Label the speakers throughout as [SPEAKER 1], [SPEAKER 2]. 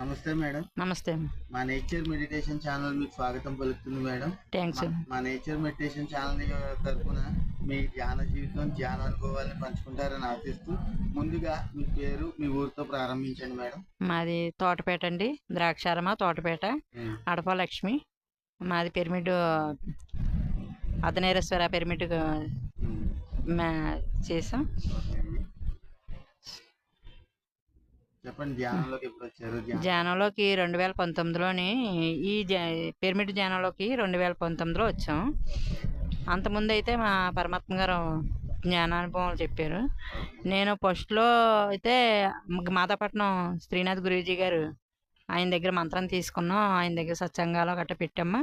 [SPEAKER 1] నమస్తే మేడం.
[SPEAKER 2] నమస్తే
[SPEAKER 1] మా నేచర్ మెడిటేషన్ ఛానల్ మీకు స్వాగతం పలుకుతుంది మేడం.
[SPEAKER 2] థ్యాంక్స్
[SPEAKER 1] మా- నేచర్ మెడిటేషన్ ఛానల్ తరఫున మీ ధ్యాన జీవితం ధ్యాన అనుభవాలను పంచుకుంటారని ఆశిస్తూ ముందుగా మీ పేరు మీ ఊరితో ప్రారంభించండి మేడం.
[SPEAKER 2] మాది తోటపేట అండి. ద్రాక్షారమ తోటపేట. అడప లక్ష్మి మాది పిరమిడ్ అదనేరేశ్వర పిరమిడ్ చేసాం
[SPEAKER 1] ఓకే అండి. చెప్పండి ధ్యానంలోకి ఎప్పుడు వచ్చారు
[SPEAKER 2] ధ్యానంలోకి రెండు వేల పంతొమ్మిదిలోని ఈ పిరమిడ్ ధ్యానంలోకి రెండు వేల పంతొమ్మిదిలో వచ్చాం. అంతకుముందు అయితే మా పరమాత్మ గారు జ్ఞానానుభవం చెప్పారు. నేను ఫస్ట్లో అయితే మాదాపట్నం శ్రీనాథ్ గురూజీ గారు ఆయన దగ్గర మంత్రం తీసుకున్నాం. ఆయన దగ్గర సత్సంగాలు గట్ట పెట్టాము.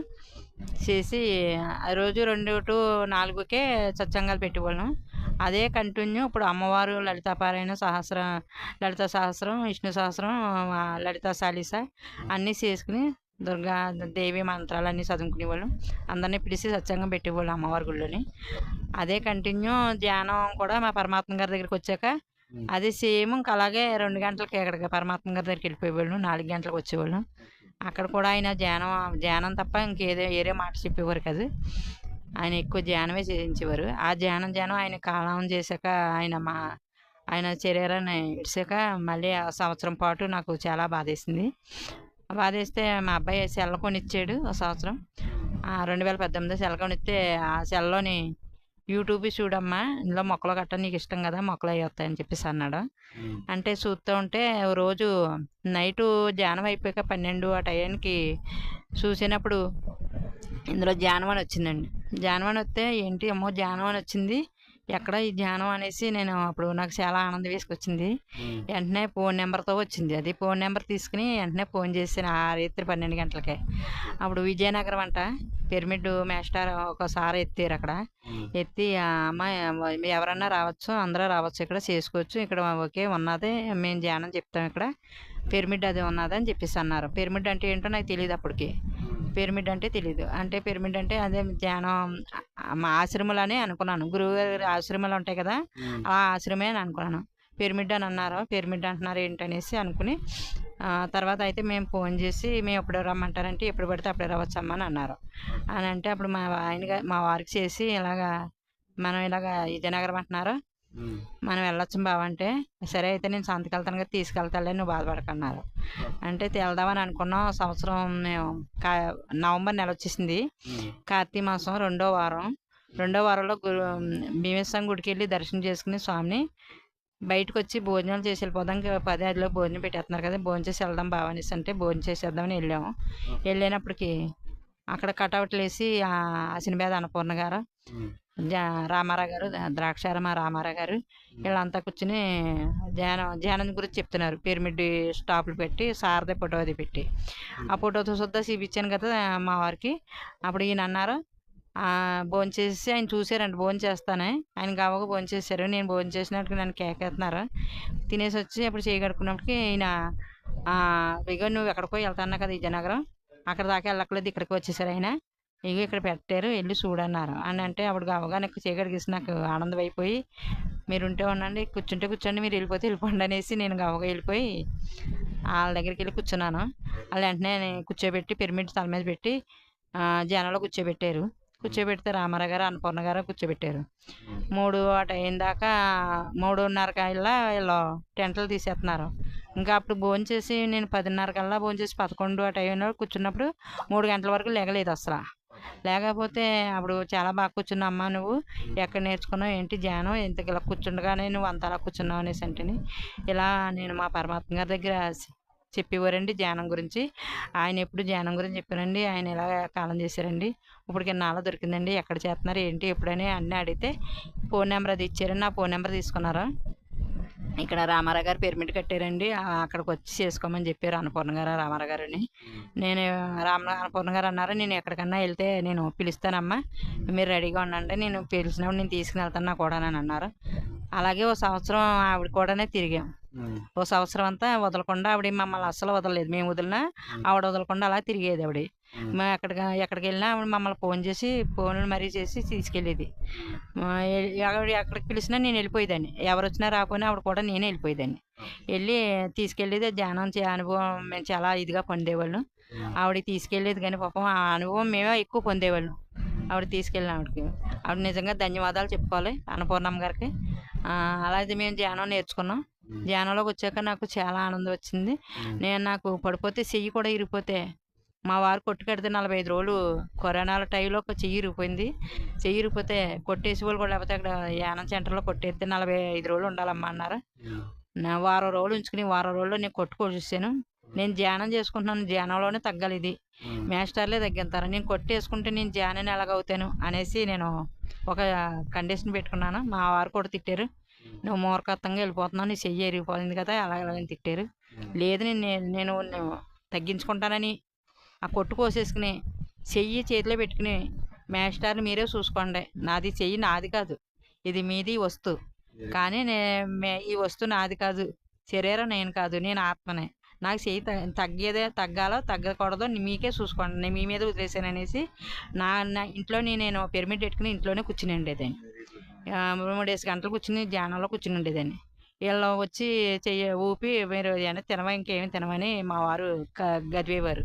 [SPEAKER 2] చేసి రోజు రెండు టు నాలుగుకే సత్సంగాలు పెట్టేవాళ్ళం. అదే కంటిన్యూ ఇప్పుడు అమ్మవారు లలితాపారాయణ సహస్ర లలిత సహస్రం విష్ణు సహస్రం లలిత చాలీస అన్నీ చేసుకుని దుర్గా దేవి మంత్రాలు అన్నీ చదువుకునేవాళ్ళం. అందరినీ పిలిచి సత్సంగం పెట్టేవాళ్ళం అమ్మవారి గుళ్ళోని. అదే కంటిన్యూ ధ్యానం కూడా మా పరమాత్మ గారి దగ్గరికి వచ్చాక అది సేమ్ ఇంకా అలాగే రెండు గంటలకి అక్కడికి పరమాత్మ గారి దగ్గరికి వెళ్ళిపోయేవాళ్ళం. నాలుగు గంటలకు వచ్చేవాళ్ళం. అక్కడ కూడా ఆయన ధ్యానం ధ్యానం తప్ప ఇంకేదో ఏరే మాట చెప్పేవారు కాదు. ఆయన ఎక్కువ ధ్యానమే చేయించేవారు. ఆ ధ్యానం ధ్యానం ఆయన కాలం చేశాక ఆయన మా ఆయన శరీరాన్ని ఇడిసాక మళ్ళీ ఆ సంవత్సరం పాటు నాకు చాలా బాధేసింది. బాధేస్తే మా అబ్బాయి సెల్ కొనిచ్చాడు ఒక సంవత్సరం. ఆ రెండు వేల పద్దెనిమిది సెల్ కొనిస్తే ఆ సెల్లోని యూట్యూబ్ చూడమ్మా. ఇందులో మొక్కలు గట్ట నీకు ఇష్టం కదా మొక్కలు అవి వస్తాయని చెప్పేసి అన్నాడు. అంటే చూస్తూ ఉంటే రోజు నైటు ధ్యానం అయిపోయాక పన్నెండు ఆ టైంకి చూసినప్పుడు ఇందులో అని వచ్చిందండి. అని వస్తే ఏంటి అమ్మో అని వచ్చింది. ఎక్కడ ఈ ధ్యానం అనేసి నేను అప్పుడు నాకు చాలా ఆనందం వేసుకొచ్చింది. వెంటనే ఫోన్ నెంబర్తో వచ్చింది. అది ఫోన్ నెంబర్ తీసుకుని వెంటనే ఫోన్ చేసాను ఆ రాత్రి పన్నెండు గంటలకే. అప్పుడు విజయనగరం అంట పిరమిడ్ మాస్టర్ ఒకసారి ఎత్తారు అక్కడ. ఎత్తి అమ్మాయి ఎవరన్నా రావచ్చు అందరూ రావచ్చు ఇక్కడ చేసుకోవచ్చు ఇక్కడ ఓకే ఉన్నదే మేము ధ్యానం చెప్తాం ఇక్కడ. పిరమిడ్ అది ఉన్నది అని చెప్పేసి అన్నారు. పిరమిడ్ అంటే ఏంటో నాకు తెలియదు అప్పటికి. పిరమిడ్ అంటే తెలియదు అంటే పిరమిడ్ అంటే అదే ధ్యానం మా ఆశ్రమాలనే అనుకున్నాను. గురువు గారి ఆశ్రమాలు ఉంటాయి కదా ఆ ఆశ్రమే అని అనుకున్నాను. పిరమిడ్ అని అన్నారు? పిరమిడ్ అంటున్నారు ఏంటనేసి అనుకుని తర్వాత అయితే మేము ఫోన్ చేసి మేము ఎప్పుడు రమ్మంటారంటే ఎప్పుడు పడితే అప్పుడు రావచ్చమ్మా అని అన్నారు. అని అంటే అప్పుడు మా ఆయన గా- మా వారికి చేసి ఇలాగా మనం ఇలాగా విజయనగరం అంటున్నారు? మనం వెళ్ళొచ్చు బావ అంటే సరే అయితే నేను సంతకెళ్తాను కదా తీసుకెళ్తాలే నువ్వు బాధపడకన్నారు. అంటే వెళ్దామని అనుకున్నాం. సంవత్సరం మేము కా నవంబర్ నెల వచ్చేసింది. కార్తీక మాసం రెండో వారం. రెండో వారంలో గురు భీమేశ్వరం గుడికి వెళ్ళి దర్శనం చేసుకుని స్వామిని బయటకు వచ్చి భోజనాలు చేసి వెళ్ళిపోదాం. పది ఐదులో భోజనం పెట్టేస్తున్నారు కదా భోజనం చేసి వెళ్దాం బావనేసి అంటే భోజనం చేసేద్దామని వెళ్ళాము. వెళ్ళినప్పటికి అక్కడ కటౌట్లు వేసి అసినిబేద అన్నపూర్ణ గారు రామారావు గారు ద్రాక్షారమ రామారావు గారు వీళ్ళంతా కూర్చుని ధ్యానం ధ్యానం గురించి చెప్తున్నారు. పిరమిడ్ స్టాప్లు పెట్టి సారథి ఫోటో అది పెట్టి. ఆ ఫోటోతో సుద్దా చూపించాను కదా మా వారికి. అప్పుడు ఈయన అన్నారు భోజనం చేసి ఆయన చూసారండి భోజనం చేస్తానే. ఆయన కావక భోజనం చేశారు. నేను భోజనం చేసినట్టుగా నన్ను కేకేస్తున్నారు తినేసి వచ్చి అప్పుడు చేయగడుకున్నప్పటికి ఈయన ఇగో నువ్వు ఎక్కడికో వెళ్తాన్నా కదా విజయనగరం అక్కడ దాకా వెళ్ళక్కలేదు ఇక్కడికి వచ్చేసారు ఆయన. ఇగో ఇక్కడ పెట్టారు వెళ్ళి చూడన్నారు. అని అంటే అప్పుడు అవగానే చేయగడిగేసి నాకు ఆనందం అయిపోయి మీరు ఉంటే ఉండండి కూర్చుంటే కూర్చోండి మీరు వెళ్ళిపోతే వెళ్ళిపోండి అనేసి నేను గవగా వెళ్ళిపోయి వాళ్ళ దగ్గరికి వెళ్ళి కూర్చున్నాను. వాళ్ళు వెంటనే కూర్చోబెట్టి పిరమిడ్ తల మీద పెట్టి జనాలు కూర్చోబెట్టారు. కూర్చోబెడితే రామారావు గారు అన్నపూర్ణ గారు కూర్చోబెట్టారు. మూడు అటు అయిన దాకా మూడున్నర కల్లా వీళ్ళు టెంట్లు తీసేస్తున్నారు ఇంకా అప్పుడు భోజనం చేసి నేను పదిన్నర కల్లా భోజనం చేసి పదకొండు ఆ టైంలో కూర్చున్నప్పుడు మూడు గంటల వరకు లేగలేదు అసలు. లేకపోతే అప్పుడు చాలా బాగా కూర్చున్నావు అమ్మా నువ్వు. ఎక్కడ నేర్చుకున్నావు? ఏంటి ధ్యానం? ఎంత ఇలా కూర్చుండగానే నువ్వు అంత అలా కూర్చున్నావు అనేసి అంటేని ఇలా నేను మా పరమాత్మ గారి దగ్గర చెప్పేవారండి ధ్యానం గురించి. ఆయన ఎప్పుడు ధ్యానం గురించి చెప్పారండి? ఆయన ఇలా కాలం చేశారండి? ఇప్పటికి నాలో దొరికిందండి? ఎక్కడ చేస్తున్నారు? ఏంటి? ఎప్పుడని అన్నీ అడిగితే ఫోన్ నెంబర్ అది ఇచ్చారండి. నా ఫోన్ నెంబర్ తీసుకున్నారు? ఇక్కడ రామారావు గారు పిరమిడ్ కట్టారండి. అక్కడికి వచ్చి చేసుకోమని చెప్పారు అన్నపూర్ణ గారు రామారావు గారని. నేను రామ అన్నపూర్ణ గారు అన్నారు నేను ఎక్కడికన్నా వెళ్తే నేను పిలుస్తానమ్మా. మీరు రెడీగా ఉండండి. నేను పిలిచినప్పుడు నేను తీసుకుని వెళ్తాను నా కూడా అని అన్నారు. అలాగే ఓ సంవత్సరం ఆవిడ కూడానే తిరిగాం. ఓ సంవత్సరం అంతా వదలకుండా ఆవిడ మమ్మల్ని అస్సలు వదలలేదు. మేము వదిలినా ఆవిడ వదలకుండా అలా తిరిగేది ఆవిడ. మేము ఎక్కడికి ఎక్కడికి వెళ్ళినా ఆవిడ మమ్మల్ని ఫోన్ చేసి ఫోన్లు మరీ చేసి తీసుకెళ్ళేది. ఆవిడ ఎక్కడికి పిలిచినా నేను వెళ్ళిపోయేదాన్ని. ఎవరు వచ్చినా రాకపోయినా ఆవిడ కూడా నేనే వెళ్ళిపోయేదాన్ని. వెళ్ళి తీసుకెళ్ళేది ధ్యానం చే అనుభవం మేము చాలా ఇదిగా పొందేవాళ్ళం.
[SPEAKER 1] ఉమ్,
[SPEAKER 2] ఆవిడ తీసుకెళ్ళేది కానీ పాపం ఆ అనుభవం మేమే ఎక్కువ పొందేవాళ్ళం. ఆవిడ తీసుకెళ్ళిన ఆవిడకి. ఆవిడ నిజంగా ధన్యవాదాలు చెప్పుకోవాలి అన్నపూర్ణమ్మ గారికి. అలాగే మేము ధ్యానం నేర్చుకున్నాం. ధ్యానంలోకి వచ్చాక నాకు చాలా ఆనందం వచ్చింది. నేను నాకు పడిపోతే చెయ్యి కూడా ఇరిగిపోతే మా వారు కొట్టుకెడితే నలభై ఐదు రోజులు కరోనాల టైంలో ఒక చెయ్యి ఇరిగిపోయింది. చెయ్యి ఇరిగిపోతే కొట్టేసి వాళ్ళు కూడా లేకపోతే అక్కడ యానం సెంటర్లో కొట్టేస్తే నలభై ఐదు రోజులు ఉండాలమ్మా అన్నారు. వారం రోజులు ఉంచుకుని వారం రోజుల్లో నేను కొట్టుకొచ్చేసాను నేను ధ్యానం చేసుకుంటున్నాను ధ్యానంలోనే తగ్గాలి ఇది మాస్టర్లే తగ్గింతారు. నేను కొట్టేసుకుంటే నేను ధ్యానం ఎలాగవుతాను అనేసి నేను ఒక కండిషన్ పెట్టుకున్నాను. మా వారు కూడా తిట్టారు. నువ్వు మూర్ఖత్వంగా వెళ్ళిపోతున్నావు నీ చెయ్యి ఎరిగిపోయింది కదా అలా అలాగని తిట్టారు లేదు నేను నేను నేను తగ్గించుకుంటానని ఆ కొట్టు కోసేసుకుని చెయ్యి చేతిలో పెట్టుకుని మాస్టర్ని మీరే చూసుకోండి. నాది చెయ్యి నాది కాదు. ఇది మీది వస్తువు. కానీ నే ఈ వస్తువు నాది కాదు. శరీరం నేను కాదు. నేను ఆత్మనే. నాకు చెయ్యి త- తగ్గేదే తగ్గాలో తగ్గకూడదో మీకే చూసుకోండి. నేను మీ మీద వదిలేసాను అనేసి నా నా ఇంట్లో నేను పిరమిడ్ పెట్టుకుని ఇంట్లోనే కూర్చుని ఉండేదాన్ని. మూడేసి గంటలు కూర్చుని ధ్యానంలో కూర్చుని ఉండేదాన్ని. వీళ్ళు వచ్చి చెయ్యి ఊపి మీరు ఏమైనా తినవా? ఇంకేమి తినవని మా వారు గదివేవారు.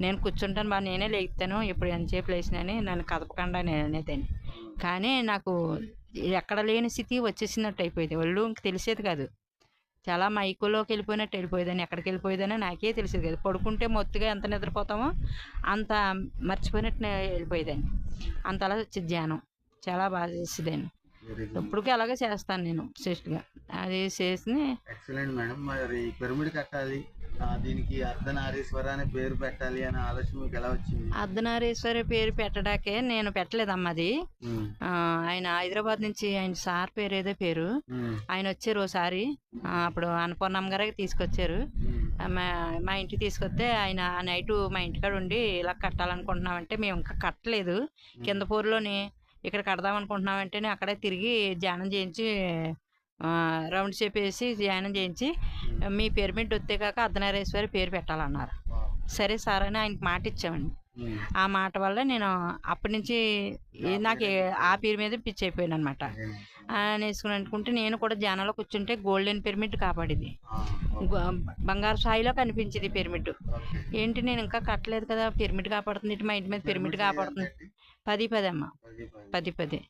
[SPEAKER 2] నేను కూర్చుంటాను బా నేనే లేగుతాను ఇప్పుడు ఎంతసేపు లేచినని నన్ను కదపకుండా నేను అనేదాన్ని. కానీ నాకు ఎక్కడ లేని స్థితి వచ్చేసినట్టు అయిపోయింది. ఒళ్ళు ఇంక తెలిసేది కాదు. చాలా మైకులోకి వెళ్ళిపోయినట్టు వెళ్ళిపోయేదాన్ని. ఎక్కడికి వెళ్ళిపోయేదని నాకే తెలిసేది కాదు. పడుకుంటే మొత్తుగా ఎంత నిద్రపోతామో అంత మర్చిపోయినట్టు వెళ్ళిపోయేదాన్ని. అంతలా వచ్చేది ధ్యానం. చాలా బాగా చేసేదాన్ని. ఇప్పటికీ అలాగే చేస్తాను నేను సిస్ట్గా అది చేసి
[SPEAKER 1] ఎక్సలెంట్ మేడం మరి పిరమిడ్ కట్టాలి. దీనికి అర్ధనారీశ్వర అనే పేరు పెట్టాలి అనే ఆలోచన మీకు ఎలా వచ్చింది?
[SPEAKER 2] అర్ధనారీశ్వరి పేరు పెట్టడాకే నేను పెట్టలేదమ్మా అది. ఆయన హైదరాబాద్ నుంచి ఆయన సార్ పేరు ఏదో పేరు. ఆయన వచ్చారు ఓసారి. అప్పుడు అన్నపూర్ణమ్మ గారే తీసుకొచ్చారు. మా మా ఇంటికి తీసుకొస్తే ఆయన నైట్ మా ఇంటికాడ ఉండి ఇలా కట్టాలనుకుంటున్నామంటే మేము ఇంకా కట్టలేదు. కింద పూర్లోని ఇక్కడ కడదాం అనుకుంటున్నామంటేనే అక్కడే తిరిగి ధ్యానం చేయించి రౌండ్ షేప్ వేసి ధ్యానం చేయించి మీ పిరమిడ్ వస్తే కాక అర్ధనారేశ్వరి పేరు పెట్టాలన్నారు. సరే సార్ అని ఆయనకి మాట ఇచ్చామండి ఆ మాట వల్ల నేను అప్పటి నుంచి నాకు ఆ పేరు మీద పిచ్చి అయిపోయాను అనమాట
[SPEAKER 1] వెరీ నైస్.
[SPEAKER 2] నేర్చుకుని అనుకుంటే నేను కూడా ధ్యానంలో కూర్చుంటే గోల్డెన్ పిరమిడ్ కాపాడింది బంగారు సాయిలో కనిపించింది పిరమిడ్. ఏంటి నేను ఇంకా కట్టలేదు కదా పిరమిడ్ కాపాడుతుంది ఇటు మా ఇంటి మీద పిరమిడ్ కాపాడుతుంది? పది పది అమ్మ.
[SPEAKER 1] పది పది.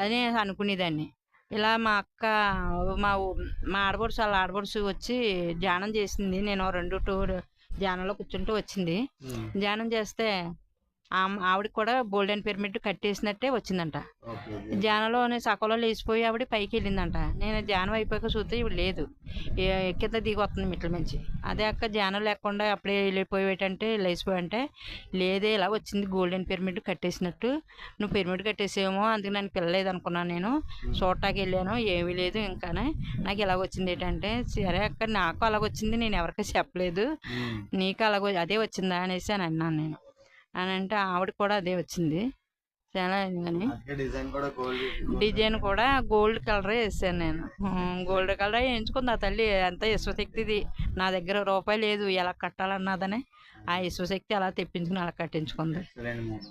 [SPEAKER 2] అని అనుకునేదాన్ని. ఇలా మా అక్క మా మా ఆడపడుచు వాళ్ళ ఆడపడుచు వచ్చి ధ్యానం చేసింది. నేను రెండు టూ ధ్యానంలో కూర్చుంటూ వచ్చింది. ధ్యానం చేస్తే ఆవిడకి కూడా గోల్డెన్ పిరమిడ్ కట్టేసినట్టే వచ్చిందంట. ధ్యానంలోనే సకంలో లేచిపోయి ఆవిడ పైకి వెళ్ళిందంట. నేను ధ్యానం అయిపోయాక చూస్తే ఇవి లేదు. కింద దిగి వస్తుంది మెట్ల నుంచి. అదే అక్క ధ్యానం లేకుండా అప్పుడే వెళ్ళిపోయేటంటే లేచిపోయి అంటే లేదే ఇలా వచ్చింది గోల్డెన్ పిరమిడ్ కట్టేసినట్టు. నువ్వు పిరమిడ్ కట్టేసేమో అందుకు నన్ను పిల్లలేదు అనుకున్నాను నేను. చూడటానికి వెళ్ళాను ఏమీ లేదు ఇంకానే. నాకు ఇలాగ వచ్చింది ఏంటంటే సరే అక్క నాకు అలాగ వచ్చింది నేను ఎవరికి చెప్పలేదు. నీకు అలాగ అదే వచ్చిందా అనేసి అని అన్నాను నేను. అని అంటే ఆవిడకి కూడా అదే వచ్చింది. చాలా కానీ
[SPEAKER 1] డిజైన్ కూడా గోల్డ్
[SPEAKER 2] కలర్ వేసాను నేను. గోల్డ్ కలర్ వేయించుకుంది ఆ తల్లి. అంత విశ్వశక్తిది. నా దగ్గర రూపాయి లేదు. ఎలా కట్టాలన్నదని ఆ విశ్వశక్తి అలా తెప్పించుకుని అలా కట్టించుకుంది.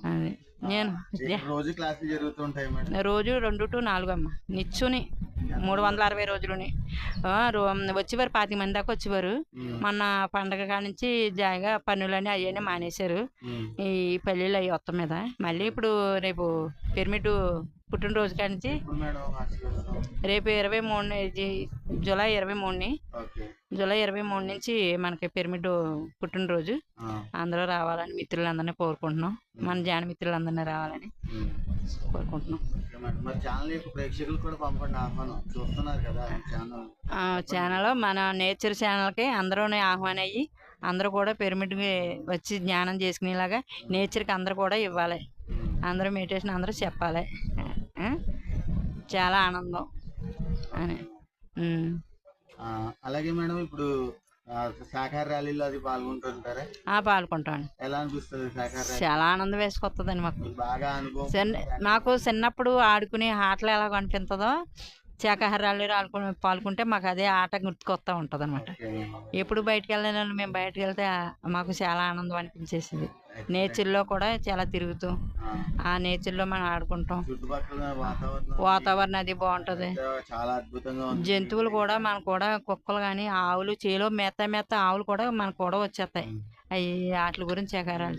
[SPEAKER 2] అది నేను
[SPEAKER 1] రోజు క్లాసులు జరుగుతుంటాయి
[SPEAKER 2] రోజు రెండు టు నాలుగు అమ్మ. నిచ్చుని. మూడు వందల అరవై రోజులుని. వచ్చేవారు పాతి మంది దాకా వచ్చేవారు. మొన్న పండగ కానించి జాయిగా పనులని అవన్నీ మానేశారు. ఈ పెళ్ళిళ్ళు అవి మొత్తం మీద. మళ్ళీ ఇప్పుడు రేపు పిరమిడ్ పుట్టినరోజు కానించి. రేపు ఇరవై మూడు జూలై ఇరవై మూడుని. జూలై ఇరవై మూడు నుంచి మనకి పిరమిడ్ పుట్టినరోజు. అందరూ రావాలని మిత్రులందరినీ కోరుకుంటున్నాం. మన జాన మిత్రులందరినీ రావాలని. కోరుకుంటున్నాం.
[SPEAKER 1] ఛానల్
[SPEAKER 2] మన నేచర్ ఛానల్కి అందరూ ఆహ్వానం అయ్యి అందరూ కూడా పిరమిడ్కి వచ్చి జ్ఞానం చేసుకునేలాగా నేచర్కి అందరూ కూడా ఇవ్వాలి. అందరూ మెడిటేషన్ అందరూ చెప్పాలి? చాలా ఆనందం. అని.
[SPEAKER 1] అలాగే మేడం ఇప్పుడు ఆ, శాఖాహార ర్యాలీలో అది పాల్గొంటుంటారా?
[SPEAKER 2] ఆ, పాల్గొంటామండి
[SPEAKER 1] ఎలా అనిపిస్తుంది
[SPEAKER 2] చాలా ఆనందం వేసుకొస్తుందండి మాకు.
[SPEAKER 1] మీకు బాగా అనుభవం
[SPEAKER 2] నాకు చిన్నప్పుడు ఆడుకునే ఆటలు ఎలా అనిపిస్తుందో శాకాహారాలు ఆడుకుని పాల్గొంటే మాకు అదే ఆట గుర్తుకొస్తూ ఉంటుంది అనమాట. ఎప్పుడు బయటికి వెళ్ళిన మేము బయటికి వెళ్తే మాకు చాలా ఆనందం అనిపించేసింది. నేచర్లో కూడా చాలా తిరుగుతూ
[SPEAKER 1] ఆ,
[SPEAKER 2] నేచర్లో మనం ఆడుకుంటాం.
[SPEAKER 1] వాతావరణం
[SPEAKER 2] అది బాగుంటుంది.
[SPEAKER 1] చాలా అద్భుతంగా ఉంది.
[SPEAKER 2] జంతువులు కూడా మనకు కూడా కుక్కలు కానీ ఆవులు చేలో మేత మేత ఆవులు కూడా మనకు కూడా వచ్చేస్తాయి. అవి వాటి గురించి ఎకరాలు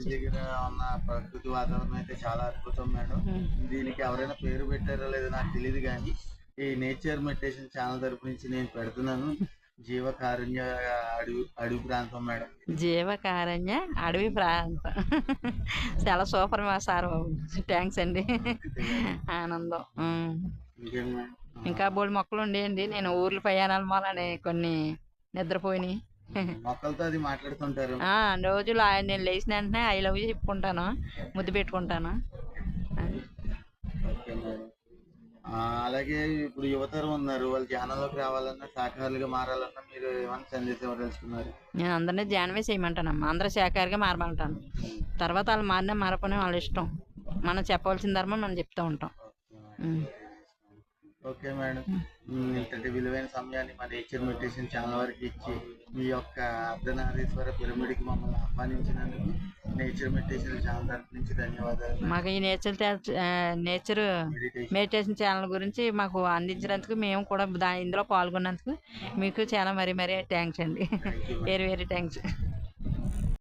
[SPEAKER 1] ప్రకృతి వాతావరణం అయితే చాలా అద్భుతం మేడం. దీనికి ఎవరైనా పేరు పెట్టారో లేదో నాకు తెలియదు కానీ ఈ నేచర్ మెడిటేషన్ ఛానల్ తరపు నుంచి నేను పెడుతున్నాను. జీవ కారుణ్య అడవి అడవి ప్రాంతం మేడం.
[SPEAKER 2] జీవకారణ్య అడవి ప్రాంతం. చాలా సూపర్ మా సార్ థ్యాంక్స్ అండి. ఆనందం.
[SPEAKER 1] ఇంకేం
[SPEAKER 2] బోడి మొక్కలు ఉండేయండి. నేను ఊర్లు ప్రయాణాల మూలని కొన్ని నిద్రపోయినాయి
[SPEAKER 1] మొక్కలతో అది మాట్లాడుతుంటారు.
[SPEAKER 2] ఆ, రోజులు ఆయన నేను లేచిన వెంటనే ఐ లవ్ చెప్పుకుంటాను. ముద్దు పెట్టుకుంటాను.
[SPEAKER 1] అలాగే ఇప్పుడు యువతరం ఉన్నారు. వాళ్ళు ధ్యానంలోకి రావాలన్నా శాఖాహారులుగా మారాలన్నా మీరు ఏమైనా సందేశం ఇవ్వదలుచుకున్నారు
[SPEAKER 2] నేను అందరినీ ధ్యానమే చేయమంటానమ్మా. అందరూ శాఖాహారిగా మారమంటాను. తర్వాత వాళ్ళు మారినా మారపోయినా వాళ్ళ ఇష్టం. మనం చెప్పవలసిన ధర్మం మనం చెప్తూ ఉంటాం.
[SPEAKER 1] Okay madam. ఇంతటి విలువైన సమయాన్ని మా నేచర్ మెడిటేషన్ ఛానల్ వారికి ఇచ్చి మీ యొక్క అర్ధనారీశ్వర పిరమిడ్కి మమ్మల్ని ఆహ్వానించినందుకు నేచర్ మెడిటేషన్ ఛానల్ తరపు నుంచి ధన్యవాదాలు
[SPEAKER 2] మాకు ఈ నేచర్ నేచర్
[SPEAKER 1] మెడిటేషన్.
[SPEAKER 2] ఛానల్ గురించి మాకు అందించినందుకు మేము కూడా ఇందులో పాల్గొన్నందుకు మీకు చాలా మరీ మరీ థ్యాంక్స్ అండి. Very very thanks